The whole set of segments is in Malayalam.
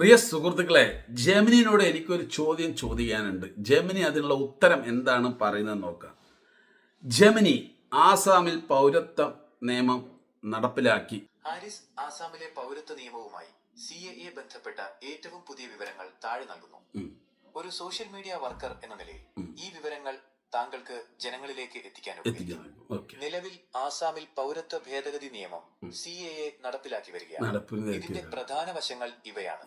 പ്രിയ സുഹൃത്തുക്കളെ ജെമിനിനോട് എനിക്കൊരു ചോദ്യം ചോദിക്കാനുണ്ട്. ജെമിനി അതിനുള്ള ഉത്തരം എന്താണ് പറയുന്നത് നോക്കാം. ജെമിനി ആസാമിൽ പൗരത്വ നിയമം നടപ്പിലാക്കി. ഹാരിസ് ആസാമിലെ പൗരത്വ നിയമവുമായി സി എ ബന്ധപ്പെട്ട ഏറ്റവും പുതിയ വിവരങ്ങൾ താഴെ നൽകുന്നു. ഒരു സോഷ്യൽ മീഡിയ വർക്കർ എന്ന നിലയിൽ ഈ വിവരങ്ങൾ താങ്കൾക്ക് ജനങ്ങളിലേക്ക് എത്തിക്കാൻ നിലവിൽ ആസാമിൽ പൗരത്വ ഭേദഗതി നിയമം സി എ എ നടപ്പിലാക്കി വരികയാണ്. ഇതിന്റെ പ്രധാന വശങ്ങൾ ഇവയാണ്.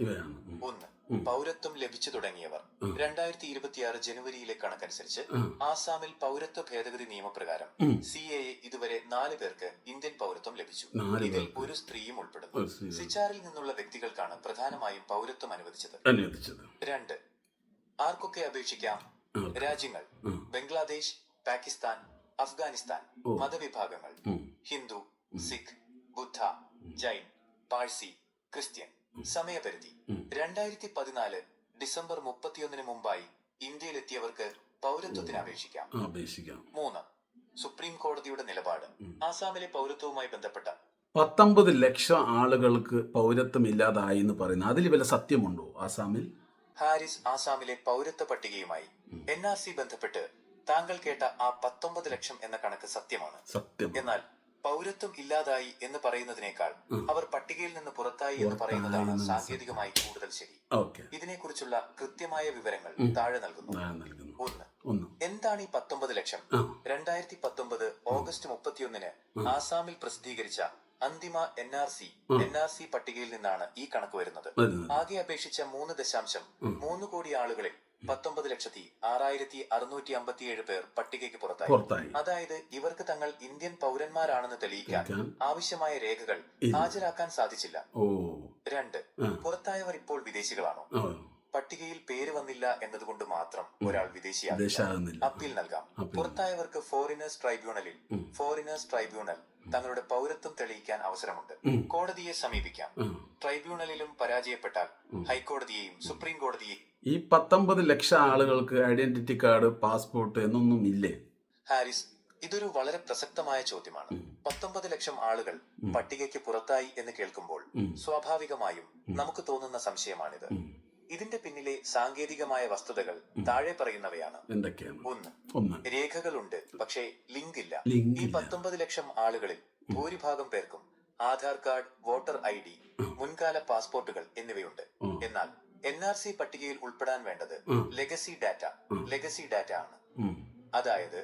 ഒന്ന് പൗരത്വം ലഭിച്ചു തുടങ്ങിയവർ. രണ്ടായിരത്തി ഇരുപത്തിയാറ് ജനുവരിയിലെ കണക്കനുസരിച്ച് ആസാമിൽ പൗരത്വ ഭേദഗതി നിയമപ്രകാരം. സി എ ഇതുവരെ നാല് പേർക്ക് ഇന്ത്യൻ പൗരത്വം ലഭിച്ചു. ഇതിൽ. ഒരു സ്ത്രീയും ഉൾപ്പെടുന്നു. സിച്ചാറിൽ നിന്നുള്ള വ്യക്തികൾക്കാണ് പ്രധാനമായും പൗരത്വം അനുവദിച്ചത്. രണ്ട് ആർക്കൊക്കെ അപേക്ഷിക്കാം. രാജ്യങ്ങൾ. ബംഗ്ലാദേശ് പാകിസ്ഥാൻ അഫ്ഗാനിസ്ഥാൻ മതവിഭാഗങ്ങൾ. ഹിന്ദു സിഖ് ബുദ്ധ ജൈൻ പാഴ്സി ക്രിസ്ത്യൻ. സമയപരിധി. രണ്ടായിരത്തി പതിനാല് ഡിസംബർ മുപ്പത്തിയൊന്നിന് മുമ്പായി ഇന്ത്യയിലെത്തിയവർക്ക് പൗരത്വത്തിന് അപേക്ഷിക്കാം. അപേക്ഷിക്കാം. മൂന്ന്. സുപ്രീം കോടതിയുടെ നിലപാട്. ആസാമിലെ പൗരത്വവുമായി ബന്ധപ്പെട്ട പത്തൊമ്പത് ലക്ഷം ആളുകൾക്ക് പൗരത്വം ഇല്ലാതായി എന്ന് പറയുന്നത് അതിൽ വല്ല സത്യമുണ്ടോ ആസാമിൽ? ഹാരിസ് ആസാമിലെ പൗരത്വ പട്ടികയുമായി എൻ ആർ സി ബന്ധപ്പെട്ട് താങ്കൾ കേട്ട ആ പത്തൊമ്പത് ലക്ഷം എന്ന കണക്ക് സത്യമാണ്. സത്യം. എന്നാൽ പൗരത്വം ഇല്ലാതായി എന്ന് പറയുന്നതിനേക്കാൾ അവർ പട്ടികയിൽ നിന്ന് പുറത്തായി എന്ന് പറയുന്നതാണ് സാങ്കേതികമായി കൂടുതൽ ശരി. ഇതിനെക്കുറിച്ചുള്ള കൃത്യമായ വിവരങ്ങൾ താഴെ നൽകുന്നു. ഒന്ന്. എന്താണ് ഈ പത്തൊമ്പത് ലക്ഷം? രണ്ടായിരത്തി പത്തൊമ്പത് ഓഗസ്റ്റ് മുപ്പത്തിയൊന്നിന് ആസാമിൽ പ്രസിദ്ധീകരിച്ച അന്തിമ N R C N R C പട്ടികയിൽ നിന്നാണ് ഈ കണക്ക് വരുന്നത്. വരുന്നത്. ആകെ അപേക്ഷിച്ച മൂന്ന് ദശാംശം മൂന്ന് കോടി ആളുകളിൽ പത്തൊമ്പത് ലക്ഷത്തി ആറായിരത്തി അറുന്നൂറ്റി അമ്പത്തിയേഴ് പേർ പട്ടികയ്ക്ക് പുറത്തായി. അതായത് ഇവർക്ക് തങ്ങൾ ഇന്ത്യൻ പൗരന്മാരാണെന്ന് തെളിയിക്കാൻ ആവശ്യമായ രേഖകൾ ഹാജരാക്കാൻ സാധിച്ചില്ല. രണ്ട് പുറത്തായവർ ഇപ്പോൾ വിദേശികളാണോ? പട്ടികയിൽ പേര് വന്നില്ല എന്നതുകൊണ്ട് മാത്രം ഒരാൾ വിദേശിയാകും അപ്പീൽ നൽകാം. പുറത്തായവർക്ക് ഫോറിനേഴ്സ് ട്രൈബ്യൂണലിൽ ഫോറിനേഴ്സ് ട്രൈബ്യൂണൽ തങ്ങളുടെ പൗരത്വം തെളിയിക്കാൻ അവസരമുണ്ട്. കോടതിയെ സമീപിക്കാം. ട്രൈബ്യൂണലിലും പരാജയപ്പെട്ടാൽ ഹൈക്കോടതിയെയും സുപ്രീം കോടതിയെയും ഈ പത്തൊമ്പത് ലക്ഷം ആളുകൾക്ക് ഐഡന്റിറ്റി കാർഡ് പാസ്പോർട്ട് എന്നൊന്നും ഇല്ലേ? ഹാരിസ് ഇതൊരു വളരെ പ്രസക്തമായ ചോദ്യമാണ്. പത്തൊമ്പത് ലക്ഷം ആളുകൾ പട്ടികയ്ക്ക് പുറത്തായി എന്ന് കേൾക്കുമ്പോൾ സ്വാഭാവികമായും നമുക്ക് തോന്നുന്ന സംശയമാണിത്. ഇതിന്റെ പിന്നിലെ സാങ്കേതികമായ വസ്തുതകൾ താഴെ പറയുന്നവയാണ്. എന്തൊക്കെയാണ്? ഒന്ന് രേഖകളുണ്ട് പക്ഷേ ലിങ്ക് ഇല്ല. ഈ. പത്തൊമ്പത് ലക്ഷം ആളുകളിൽ ഭൂരിഭാഗം പേർക്കും Aadhaar card voter I D മുൻകാല പാസ്പോർട്ടുകൾ എന്നിവയുണ്ട്. എന്നാൽ എൻ ആർ സി പട്ടികയിൽ ഉൾപ്പെടാൻ വേണ്ടത് ലെഗസി ഡാറ്റ ലെഗസി ഡാറ്റ ആണ്. അതായത്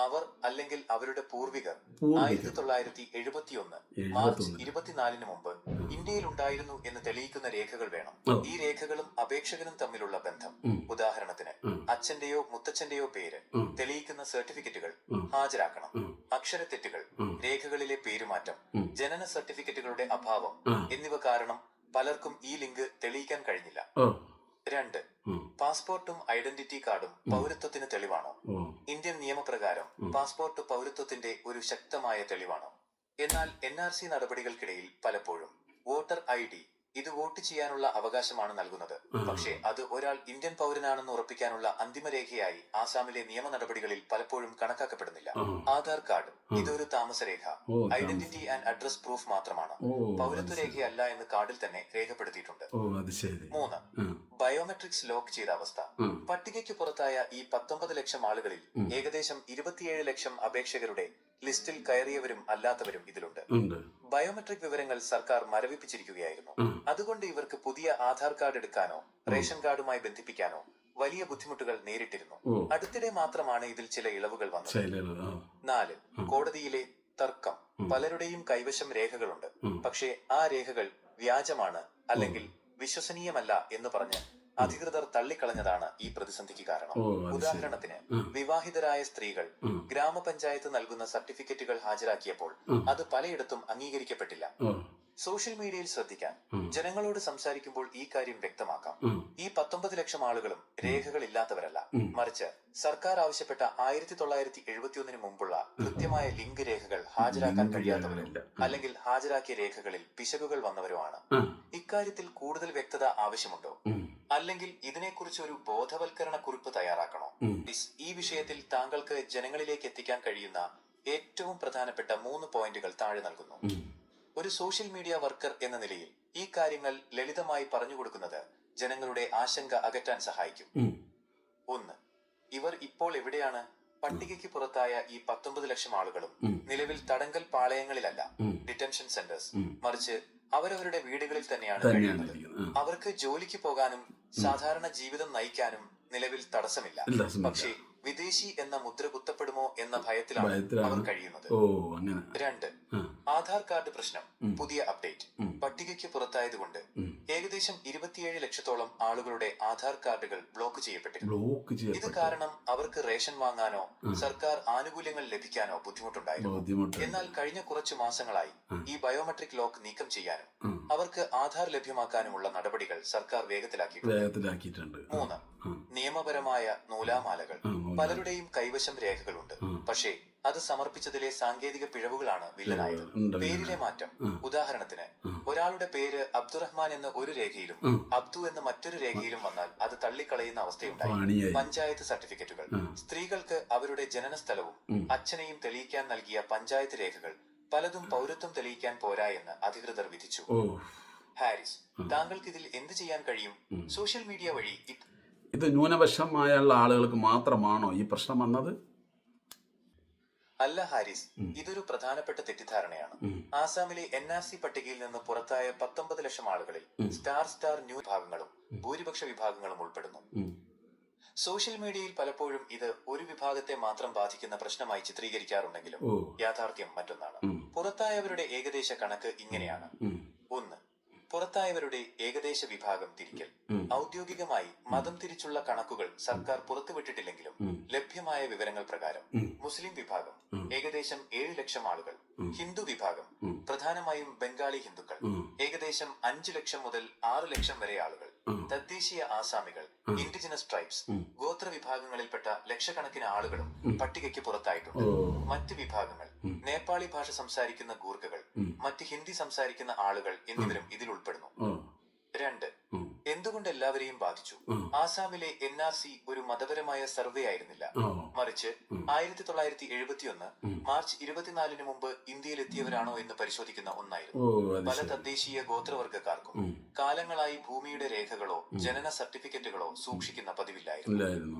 അവർ അല്ലെങ്കിൽ അവരുടെ പൂർവികർ. ആയിരത്തി തൊള്ളായിരത്തി എഴുപത്തിയൊന്ന് മാർച്ച് ഇരുപത്തിനാലിന് മുമ്പ് ഇന്ത്യയിൽ ഉണ്ടായിരുന്നു എന്ന് തെളിയിക്കുന്ന രേഖകൾ വേണം. ഈ രേഖകളും അപേക്ഷകനും തമ്മിലുള്ള ബന്ധം. ഉദാഹരണത്തിന്. അച്ഛന്റെയോ മുത്തച്ഛന്റെയോ പേര് തെളിയിക്കുന്ന സർട്ടിഫിക്കറ്റുകൾ ഹാജരാക്കണം. അക്ഷരത്തെറ്റുകൾ രേഖകളിലെ പേരുമാറ്റം. ജനന സർട്ടിഫിക്കറ്റുകളുടെ അഭാവം എന്നിവ കാരണം പലർക്കും ഈ ലിങ്ക് തെളിയിക്കാൻ കഴിഞ്ഞില്ല. രണ്ട് പാസ്പോർട്ടും ഐഡന്റിറ്റി കാർഡും പൗരത്വത്തിന് തെളിവാണോ? ഇന്ത്യൻ നിയമപ്രകാരം പാസ്പോർട്ട് പൗരത്വത്തിന്റെ ഒരു ശക്തമായ തെളിവാണ്? എന്നാൽ എൻ ആർ സി നടപടികൾക്കിടയിൽ പലപ്പോഴും വോട്ടർ ഐ ഡി ഇത് വോട്ട് ചെയ്യാനുള്ള അവകാശമാണ് നൽകുന്നത്. പക്ഷേ അത് ഒരാൾ ഇന്ത്യൻ പൗരനാണെന്ന് ഉറപ്പിക്കാനുള്ള അന്തിമരേഖയായി ആസാമിലെ നിയമ നടപടികളിൽ പലപ്പോഴും കണക്കാക്കപ്പെടുന്നില്ല. ആധാർ കാർഡ് ഇതൊരു താമസരേഖ. ഐഡന്റിറ്റി ആൻഡ് അഡ്രസ് പ്രൂഫ് മാത്രമാണ്. പൗരത്വ രേഖയല്ല എന്ന് കാർഡിൽ തന്നെ രേഖപ്പെടുത്തിയിട്ടുണ്ട്. മൂന്ന്. ബയോമെട്രിക്സ് ലോക്ക് ചെയ്ത അവസ്ഥ. പട്ടികയ്ക്ക് പുറത്തായ ഈ പത്തൊമ്പത് ലക്ഷം ആളുകളിൽ ഏകദേശം ഇരുപത്തിയേഴ് ലക്ഷം അപേക്ഷകരുടെ ലിസ്റ്റിൽ കയറിയവരും അല്ലാത്തവരും ഇതിലുണ്ട്. ബയോമെട്രിക് വിവരങ്ങൾ സർക്കാർ മരവിപ്പിച്ചിരിക്കുകയായിരുന്നു. അതുകൊണ്ട് ഇവർക്ക് പുതിയ ആധാർ കാർഡ് എടുക്കാനോ റേഷൻ കാർഡുമായി ബന്ധിപ്പിക്കാനോ വലിയ ബുദ്ധിമുട്ടുകൾ നേരിട്ടിരുന്നു. അടുത്തിടെ മാത്രമാണ് ഇതിൽ ചില ഇളവുകൾ വന്നത്. നാല് കോടതിയിലെ തർക്കം. പലരുടെയും കൈവശം രേഖകളുണ്ട്. പക്ഷേ ആ രേഖകൾ വ്യാജമാണ് അല്ലെങ്കിൽ വിശ്വസനീയമല്ല എന്ന് പറഞ്ഞ് അധികൃതർ തള്ളിക്കളഞ്ഞതാണ് ഈ പ്രതിസന്ധിക്ക് കാരണം. ഉദാഹരണത്തിന് വിവാഹിതരായ സ്ത്രീകൾ ഗ്രാമപഞ്ചായത്ത് നൽകുന്ന സർട്ടിഫിക്കറ്റുകൾ ഹാജരാക്കിയപ്പോൾ അത് പലയിടത്തും അംഗീകരിക്കപ്പെട്ടില്ല. സോഷ്യൽ മീഡിയയിൽ ശ്രദ്ധിക്കാൻ ജനങ്ങളോട് സംസാരിക്കുമ്പോൾ ഈ കാര്യം വ്യക്തമാക്കാം. ഈ പത്തൊമ്പത് ലക്ഷം ആളുകളും രേഖകളില്ലാത്തവരല്ല. മറിച്ച് സർക്കാർ ആവശ്യപ്പെട്ട ആയിരത്തി തൊള്ളായിരത്തി എഴുപത്തിയൊന്നിന് മുമ്പുള്ള കൃത്യമായ ലിങ്ക് രേഖകൾ ഹാജരാക്കാൻ കഴിയാത്തവരും അല്ലെങ്കിൽ ഹാജരാക്കിയ രേഖകളിൽ പിശകുകൾ വന്നവരുമാണ്. ഇക്കാര്യത്തിൽ കൂടുതൽ വ്യക്തത ആവശ്യമുണ്ടോ. അല്ലെങ്കിൽ ഇതിനെക്കുറിച്ച് ഒരു ബോധവൽക്കരണ കുറിപ്പ് തയ്യാറാക്കണോ ഈ വിഷയത്തിൽ താങ്കൾക്ക് ജനങ്ങളിലേക്ക് എത്തിക്കാൻ കഴിയുന്ന ഏറ്റവും പ്രധാനപ്പെട്ട മൂന്ന് പോയിന്റുകൾ താഴെ നൽകുന്നു. ഒരു സോഷ്യൽ മീഡിയ വർക്കർ എന്ന നിലയിൽ ഈ കാര്യങ്ങൾ ലളിതമായി പറഞ്ഞു കൊടുക്കുന്നത് ജനങ്ങളുടെ ആശങ്ക അകറ്റാൻ സഹായിക്കും. ഒന്ന് ഇവർ ഇപ്പോൾ എവിടെയാണ്? പട്ടികയ്ക്ക് പുറത്തായ ഈ പത്തൊമ്പത് ലക്ഷം ആളുകളും നിലവിൽ തടങ്കൽ പാളയങ്ങളിലല്ല ഡിറ്റൻഷൻ സെന്റേഴ്സ്. മറിച്ച് അവരവരുടെ വീടുകളിൽ തന്നെയാണ് തന്നെയാണ് കഴിയുന്നത്. അവർക്ക് ജോലിക്ക് പോകാനും സാധാരണ ജീവിതം നയിക്കാനും നിലവിൽ തടസ്സമില്ല. പക്ഷേ വിദേശി എന്ന മുദ്ര കുത്തപ്പെടുമോ എന്ന ഭയത്തിലാണ്. അവർ കഴിയുന്നത്. ഓ അങ്ങനെ. രണ്ട് ആധാർ കാർഡ് പ്രശ്നം. പുതിയ അപ്ഡേറ്റ്. പട്ടികയ്ക്ക് പുറത്തായതുകൊണ്ട്. ഏകദേശം ഇരുപത്തിയേഴ് ലക്ഷത്തോളം ആളുകളുടെ ആധാർ കാർഡുകൾ ബ്ലോക്ക് ചെയ്യപ്പെട്ടിരുന്നു. ഇത് കാരണം അവർക്ക് റേഷൻ വാങ്ങാനോ സർക്കാർ ആനുകൂല്യങ്ങൾ ലഭിക്കാനോ ബുദ്ധിമുട്ടുണ്ടായിരുന്നു. ബുദ്ധിമുട്ട്. എന്നാൽ കഴിഞ്ഞ കുറച്ചു മാസങ്ങളായി ഈ ബയോമെട്രിക് ലോക്ക് നീക്കം ചെയ്യാനും അവർക്ക് ആധാർ ലഭ്യമാക്കാനുമുള്ള നടപടികൾ സർക്കാർ വേഗത്തിലാക്കിയിട്ടുണ്ട്. മൂന്ന്. നിയമപരമായ നൂലാമാലകൾ. പലരുടെയും കൈവശം രേഖകളുണ്ട്. പക്ഷേ അത് സമർപ്പിച്ചതിലെ സാങ്കേതിക പിഴവുകളാണ് വില്ലനായത്. പേരിലെ മാറ്റം. ഉദാഹരണത്തിന് ഒരാളുടെ പേര് അബ്ദുറഹ്മാൻ എന്ന ഒരു രേഖയിലും അബ്ദു എന്ന മറ്റൊരു രേഖയിലും വന്നാൽ അത് തള്ളിക്കളയുന്ന അവസ്ഥയുണ്ടായി. പഞ്ചായത്ത് സർട്ടിഫിക്കറ്റുകൾ സ്ത്രീകൾക്ക് അവരുടെ ജനന സ്ഥലവും അച്ഛനെയും തെളിയിക്കാൻ നൽകിയ പഞ്ചായത്ത് രേഖകൾ പലതും പൗരത്വം തെളിയിക്കാൻ പോരാ എന്ന് അധികൃതർ വിധിച്ചു. ഹാരിസ് താങ്കൾക്ക് ഇതിൽ എന്ത് ചെയ്യാൻ കഴിയും? സോഷ്യൽ മീഡിയ വഴി ഇത് ഇത് ന്യൂനപക്ഷമായുള്ള ആളുകൾക്ക് മാത്രമാണോ ഈ പ്രശ്നം വന്നത്? അല്ല ഹാരിസ് ഇതൊരു പ്രധാനപ്പെട്ട തെറ്റിദ്ധാരണയാണ്. ആസാമിലെ എൻ ആർ സി പട്ടികയിൽ നിന്ന് പുറത്തായ പത്തൊമ്പത് ലക്ഷം ആളുകളിൽ സ്റ്റാർ സ്റ്റാർ ന്യൂ വിഭാഗങ്ങളും ഭൂരിപക്ഷ വിഭാഗങ്ങളും ഉൾപ്പെടുന്നു. സോഷ്യൽ മീഡിയയിൽ പലപ്പോഴും ഇത് ഒരു വിഭാഗത്തെ മാത്രം ബാധിക്കുന്ന പ്രശ്നമായി ചിത്രീകരിക്കാറുണ്ടെങ്കിലും യാഥാർത്ഥ്യം മറ്റൊന്നാണ്. പുറത്തായവരുടെ ഏകദേശ കണക്ക് ഇങ്ങനെയാണ്. ഒന്ന് പുറത്തായവരുടെ ഏകദേശ വിഭാഗം തിരിക്കൽ. ഔദ്യോഗികമായി മതം തിരിച്ചുള്ള കണക്കുകൾ സർക്കാർ പുറത്തുവിട്ടിട്ടില്ലെങ്കിലും ലഭ്യമായ വിവരങ്ങൾ പ്രകാരം മുസ്ലിം വിഭാഗം ഏകദേശം ഏഴ് ലക്ഷം ആളുകൾ ഹിന്ദു വിഭാഗം പ്രധാനമായും ബംഗാളി ഹിന്ദുക്കൾ ഏകദേശം അഞ്ചു ലക്ഷം മുതൽ ആറ് ലക്ഷം വരെ ആളുകൾ. തദ്ദേശീയ ആസാമികൾ ഇൻഡിജിനസ് ട്രൈബ്സ്. ഗോത്ര വിഭാഗങ്ങളിൽപ്പെട്ട ലക്ഷക്കണക്കിന് ആളുകളും പട്ടികയ്ക്ക് പുറത്തായിട്ടുണ്ട്. മറ്റ് വിഭാഗങ്ങൾ നേപ്പാളി ഭാഷ സംസാരിക്കുന്ന ഗൂർഖകൾ. മറ്റ് ഹിന്ദി സംസാരിക്കുന്ന ആളുകൾ എന്നിവരും ഇതിൽ ഉൾപ്പെടുന്നു രണ്ട്. എന്തുകൊണ്ട് എല്ലാവരെയും ബാധിച്ചു? ആസാമിലെ എൻ ആർ സി ഒരു മതപരമായ സർവേ ആയിരുന്നില്ല. മറിച്ച് ആയിരത്തി തൊള്ളായിരത്തി എഴുപത്തിയൊന്ന് മാർച്ച് ഇരുപത്തിനാലിന് മുമ്പ് ഇന്ത്യയിൽ എത്തിയവരാണോ എന്ന് പരിശോധിക്കുന്ന ഒന്നായിരുന്നു. പല തദ്ദേശീയ ഗോത്രവർഗക്കാർക്കും കാലങ്ങളായി ഭൂമിയുടെ രേഖകളോ ജനന സർട്ടിഫിക്കറ്റുകളോ സൂക്ഷിക്കുന്ന പതിവില്ലായിരുന്നു.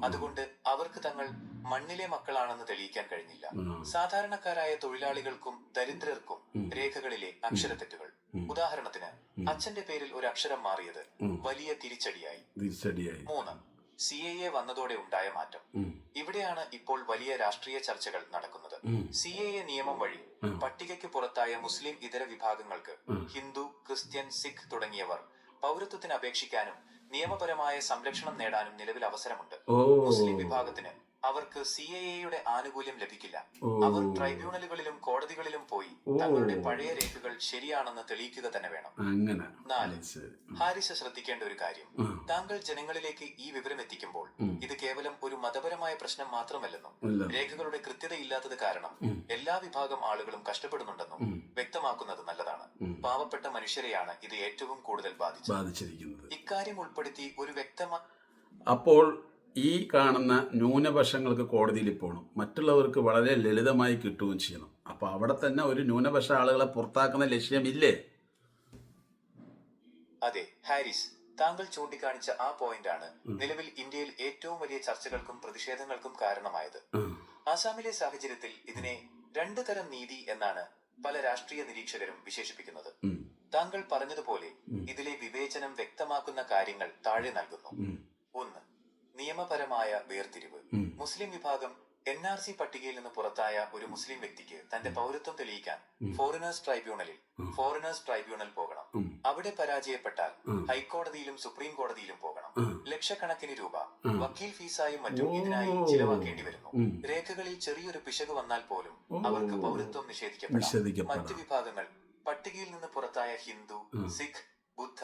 അതുകൊണ്ട് അവർക്ക് തങ്ങൾ മണ്ണിലെ മക്കളാണെന്ന് തെളിയിക്കാൻ കഴിഞ്ഞില്ല. സാധാരണക്കാരായ തൊഴിലാളികൾക്കും ദരിദ്രർക്കും രേഖകളിലെ അക്ഷരത്തെറ്റുകൾ. ഉദാഹരണത്തിന് അച്ഛന്റെ പേരിൽ ഒരു അക്ഷരം മാറിയത് വലിയ തിരിച്ചടിയായി. തിരിച്ചടിയായി. മൂന്ന്. സി എ എ വന്നതോടെ ഉണ്ടായ മാറ്റം. ഇവിടെയാണ് ഇപ്പോൾ വലിയ രാഷ്ട്രീയ ചർച്ചകൾ നടക്കുന്നത്. സി എ എ നിയമം വഴി പട്ടികയ്ക്ക് പുറത്തായ മുസ്ലിം ഇതര വിഭാഗങ്ങൾക്ക് ഹിന്ദു ക്രിസ്ത്യൻ സിഖ് തുടങ്ങിയവർ പൗരത്വത്തിന് അപേക്ഷിക്കാനും നിയമപരമായ സംരക്ഷണം നേടാനും നിലവിൽ അവസരമുണ്ട്. മുസ്ലിം വിഭാഗത്തിന് അവർക്ക് സി എ എയുടെ ആനുകൂല്യം ലഭിക്കില്ല. അവർ ട്രൈബ്യൂണലുകളിലും കോടതികളിലും പോയി തങ്ങളുടെ പഴയ രേഖകൾ ശരിയാണെന്ന് തെളിയിക്കുക തന്നെ വേണം. നാല് ഹാരിസ് ശ്രദ്ധിക്കേണ്ട ഒരു കാര്യം. താങ്കൾ ജനങ്ങളിലേക്ക് ഈ വിവരം എത്തിക്കുമ്പോൾ ഇത് കേവലം ഒരു മതപരമായ പ്രശ്നം മാത്രമല്ലെന്നും രേഖകളുടെ കൃത്യതയില്ലാത്തത് കാരണം എല്ലാ വിഭാഗം ആളുകളും കഷ്ടപ്പെടുന്നുണ്ടെന്നും വ്യക്തമാക്കുന്നത് നല്ലതാണ്. പാവപ്പെട്ട മനുഷ്യരെയാണ് ഇത് ഏറ്റവും കൂടുതൽ ബാധിച്ചത്. ഇക്കാര്യം ഉൾപ്പെടുത്തി ഒരു വ്യക്തമായ അപ്പോൾ ഈ കാണുന്ന ന്യൂനപക്ഷങ്ങൾക്ക് കോടതിയിൽ പോകണം മറ്റുള്ളവർക്ക് വളരെ ലളിതമായി കിട്ടുകയും ചെയ്യണം. അപ്പോൾ അവിടെ തന്നെ ഒരു ന്യൂനപക്ഷ ആളുകളെ പുറത്താക്കുന്ന ലക്ഷ്യമില്ലേ? അതെ ഹാരിസ് താങ്കൾ ചൂണ്ടിക്കാണിച്ച ആ പോയിന്റ് ആണ് നിലവിൽ ഇന്ത്യയിൽ ഏറ്റവും വലിയ ചർച്ചകൾക്കും പ്രതിഷേധങ്ങൾക്കും കാരണമായത്. ആസാമിലെ സാഹചര്യത്തിൽ ഇതിനെ രണ്ടു തരം നീതി എന്നാണ് പല രാഷ്ട്രീയ നിരീക്ഷകരും വിശേഷിപ്പിക്കുന്നത്. താങ്കൾ പറഞ്ഞതുപോലെ ഇതിലെ വിവേചനം വ്യക്തമാക്കുന്ന കാര്യങ്ങൾ താഴെ നൽകുന്നു. ഒന്ന് നിയമപരമായ വേർതിരിവ്. മുസ്ലിം വിഭാഗം എൻ ആർ സി പട്ടികയിൽ നിന്ന് പുറത്തായ ഒരു മുസ്ലിം വ്യക്തിക്ക് തന്റെ പൗരത്വം തെളിയിക്കാൻ ഫോറിനേഴ്സ് ട്രൈബ്യൂണലിൽ ഫോറിനേഴ്സ് ട്രൈബ്യൂണൽ പോകണം. അവിടെ പരാജയപ്പെട്ടാൽ ഹൈക്കോടതിയിലും സുപ്രീം കോടതിയിലും പോകണം. ലക്ഷക്കണക്കിന് രൂപ വക്കീൽ ഫീസായും മറ്റും ഇതിനായി ചിലവാക്കേണ്ടി വരുന്നു. രേഖകളിൽ ചെറിയൊരു പിശക് വന്നാൽ പോലും അവർക്ക് പൗരത്വം നിഷേധിക്കപ്പെടാം. മറ്റ് വിഭാഗങ്ങൾ പട്ടികയിൽ നിന്ന് പുറത്തായ ഹിന്ദു സിഖ് ബുദ്ധ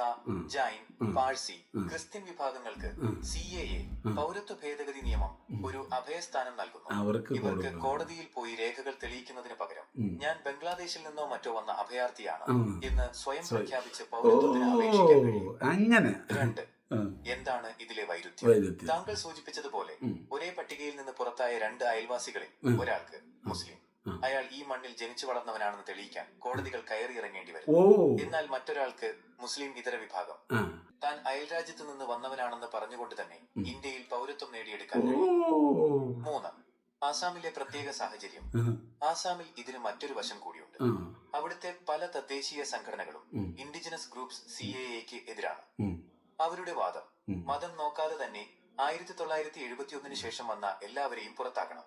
ജൈൻ പാഴ്സി ക്രിസ്ത്യൻ വിഭാഗങ്ങൾക്ക് സി എ എ പൗരത്വ ഭേദഗതി നിയമം ഒരു അഭയസ്ഥാനം നൽകുന്നു. ഇവർക്ക് കോടതിയിൽ പോയി രേഖകൾ തെളിയിക്കുന്നതിന് പകരം ഞാൻ ബംഗ്ലാദേശിൽ നിന്നോ മറ്റോ വന്ന അഭയാർത്ഥിയാണ്. എന്ന് സ്വയം പ്രഖ്യാപിച്ച് പൗരത്വത്തിന് അപേക്ഷിക്കാൻ കഴിയും. രണ്ട് എന്താണ് ഇതിലെ വൈരുദ്ധ്യം? വൈരുദ്ധ്യം. താങ്കൾ സൂചിപ്പിച്ചതുപോലെ ഒരേ പട്ടികയിൽ നിന്ന് പുറത്തായ രണ്ട് അയൽവാസികളിൽ ഒരാൾക്ക് മുസ്ലിം അയാൾ ഈ മണ്ണിൽ ജനിച്ചു വളർന്നവനാണെന്ന് തെളിയിക്കാൻ കോടതികൾ കയറിയിറങ്ങേണ്ടി വരും. എന്നാൽ മറ്റൊരാൾക്ക് മുസ്ലിം ഇതര വിഭാഗം. താൻ അയൽരാജ്യത്ത് നിന്ന് വന്നവനാണെന്ന് പറഞ്ഞുകൊണ്ട് തന്നെ ഇന്ത്യയിൽ പൗരത്വം നേടിയെടുക്കാൻ മൂന്ന് ആസാമിലെ പ്രത്യേക സാഹചര്യം. ആസാമിൽ ഇതിന് മറ്റൊരു വശം കൂടിയുണ്ട്. അവിടുത്തെ പല തദ്ദേശീയ സംഘടനകളും. ഇൻഡിജിനസ് ഗ്രൂപ്പ്സ് സി എ എക്ക് എതിരാണ്. അവരുടെ വാദം മതം നോക്കാതെ തന്നെ ആയിരത്തി തൊള്ളായിരത്തി എഴുപത്തി ഒന്നിന് ശേഷം വന്ന എല്ലാവരെയും പുറത്താക്കണം.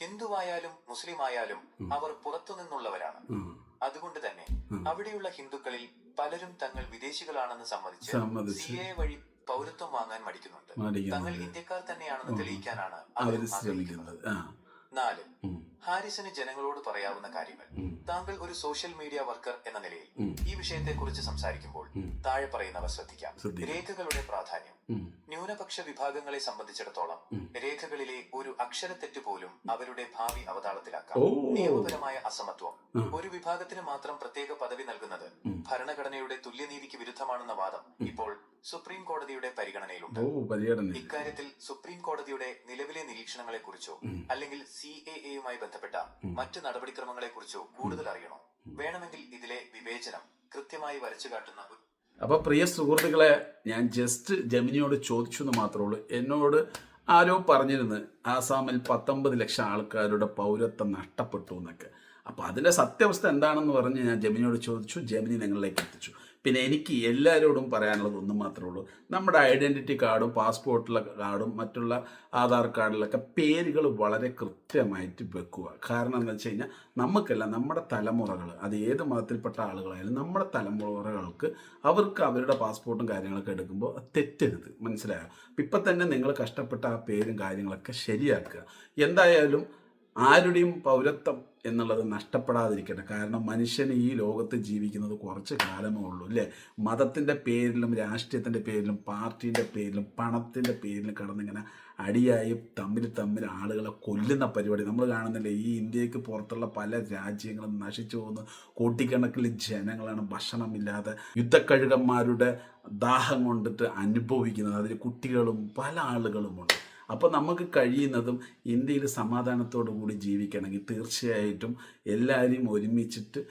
ഹിന്ദുവായാലും മുസ്ലിം ആയാലും അവർ പുറത്തു നിന്നുള്ളവരാണ് അതുകൊണ്ട് തന്നെ അവിടെയുള്ള ഹിന്ദുക്കളിൽ പലരും തങ്ങൾ വിദേശികളാണെന്ന് സമ്മതിച്ച്. സി എ വഴി പൗരത്വം വാങ്ങാൻ മടിക്കുന്നുണ്ട്. തങ്ങൾ ഇന്ത്യക്കാർ തന്നെയാണെന്ന് തെളിയിക്കാനാണ് അവർ ശ്രമിക്കുന്നത്. നാല് ഹാരിസിന് ജനങ്ങളോട് പറയാവുന്ന കാര്യങ്ങൾ. താങ്കൾ ഒരു സോഷ്യൽ മീഡിയ വർക്കർ എന്ന നിലയിൽ ഈ വിഷയത്തെക്കുറിച്ച് സംസാരിക്കുമ്പോൾ താഴെ പറയുന്നവ ശ്രദ്ധിക്കാം. രേഖകളുടെ പ്രാധാന്യം. ന്യൂനപക്ഷ വിഭാഗങ്ങളെ സംബന്ധിച്ചിടത്തോളം രേഖകളിലെ ഒരു അക്ഷരത്തെറ്റ് പോലും അവരുടെ ഭാവി അവതാളത്തിലാക്കാം. നിയമപരമായ അസമത്വം. ഒരു വിഭാഗത്തിന് മാത്രം പ്രത്യേക പദവി നൽകുന്നത് ഭരണഘടനയുടെ തുല്യനീതിക്ക് വിരുദ്ധമാണെന്ന വാദം ഇപ്പോൾ സുപ്രീം കോടതിയുടെ പരിഗണനയിലുണ്ട്. ഇക്കാര്യത്തിൽ സുപ്രീം കോടതിയുടെ നിലവിലെ നിരീക്ഷണങ്ങളെക്കുറിച്ചോ അല്ലെങ്കിൽ സി എ എയുമായി ബന്ധപ്പെട്ട മറ്റ് നടപടിക്രമങ്ങളെക്കുറിച്ചോ കൂടുതൽ അറിയണോ? വേണമെങ്കിൽ ഇതിലെ വിവേചനം കൃത്യമായി വരച്ചു കാട്ടുന്ന അപ്പൊ അപ്പോൾ പ്രിയ സുഹൃത്തുക്കളെ ഞാൻ ജസ്റ്റ് ജമിനിയോട് ചോദിച്ചു എന്ന് മാത്രമേ ഉള്ളൂ. എന്നോട് ആരോ പറഞ്ഞിരുന്നു ആസാമിൽ പത്തൊമ്പത് ലക്ഷം ആൾക്കാരുടെ പൗരത്വം നഷ്ടപ്പെട്ടു എന്നൊക്കെ. അപ്പോൾ അതിന്റെ സത്യാവസ്ഥ എന്താണെന്ന് പറഞ്ഞ് ഞാൻ ജമിനിയോട് ചോദിച്ചു ജമിനി നിങ്ങളിലേക്ക് എത്തിച്ചു. പിന്നെ എനിക്ക് എല്ലാവരോടും പറയാനുള്ളത് ഒന്നും മാത്രമേ ഉള്ളൂ. നമ്മുടെ ഐഡന്റിറ്റി കാർഡും പാസ്പോർട്ടിലെ കാർഡും മറ്റുള്ള ആധാർ കാർഡിലൊക്കെ പേരുകൾ വളരെ കൃത്യമായിട്ട് വെക്കുക. കാരണം എന്താ വെച്ച് കഴിഞ്ഞാൽ നമുക്കല്ല നമ്മുടെ തലമുറകൾ അത് ഏത് മതത്തിൽപ്പെട്ട ആളുകളായാലും നമ്മുടെ തലമുറകൾക്ക് അവർക്ക് അവരുടെ പാസ്പോർട്ടും കാര്യങ്ങളൊക്കെ എടുക്കുമ്പോൾ തെറ്റരുത്. മനസ്സിലായോ? ഇപ്പം തന്നെ നിങ്ങൾ കഷ്ടപ്പെട്ട ആ പേരും കാര്യങ്ങളൊക്കെ ശരിയാക്കുക. എന്തായാലും ആരുടെയും പൗരത്വം എന്നുള്ളത് നഷ്ടപ്പെടാതിരിക്കട്ടെ. കാരണം മനുഷ്യന് ഈ ലോകത്ത് ജീവിക്കുന്നത് കുറച്ച് കാലമേ ഉള്ളൂ അല്ലേ? മതത്തിന്റെ പേരിലും രാഷ്ട്രീയത്തിന്റെ പേരിലും പാർട്ടീന്റെ പേരിലും പണത്തിന്റെ പേരിലും കടന്നിങ്ങനെ അടിയായി തമ്മിൽ തമ്മിൽ ആളുകളെ കൊല്ലുന്ന പരിപാടി. നമ്മൾ കാണുന്നില്ലേ ഈ ഇന്ത്യയ്ക്ക് പുറത്തുള്ള പല രാജ്യങ്ങളും നശിച്ചു പോകുന്ന. കോട്ടിക്കണക്കിൽ ജനങ്ങളാണ് ഭക്ഷണമില്ലാതെ യുദ്ധക്കഴുകന്മാരുടെ ദാഹം കൊണ്ടിട്ട് അനുഭവിക്കുന്നത്. അതിൽ കുട്ടികളും പല ആളുകളുമുണ്ട്. അപ്പോൾ നമുക്ക് കഴിയുന്നതും ഇന്ത്യയിൽ സമാധാനത്തോടു കൂടി ജീവിക്കണമെങ്കിൽ തീർച്ചയായിട്ടും എല്ലാവരെയും ഒരുമിച്ചിട്ട്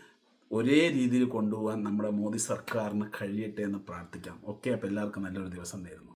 ഒരേ രീതിയിൽ കൊണ്ടുപോകാൻ നമ്മുടെ മോദി സർക്കാരിന് കഴിയട്ടെ എന്ന് പ്രാർത്ഥിക്കാം. ഓക്കെ അപ്പോൾ എല്ലാവർക്കും നല്ലൊരു ദിവസം നേരുന്നു.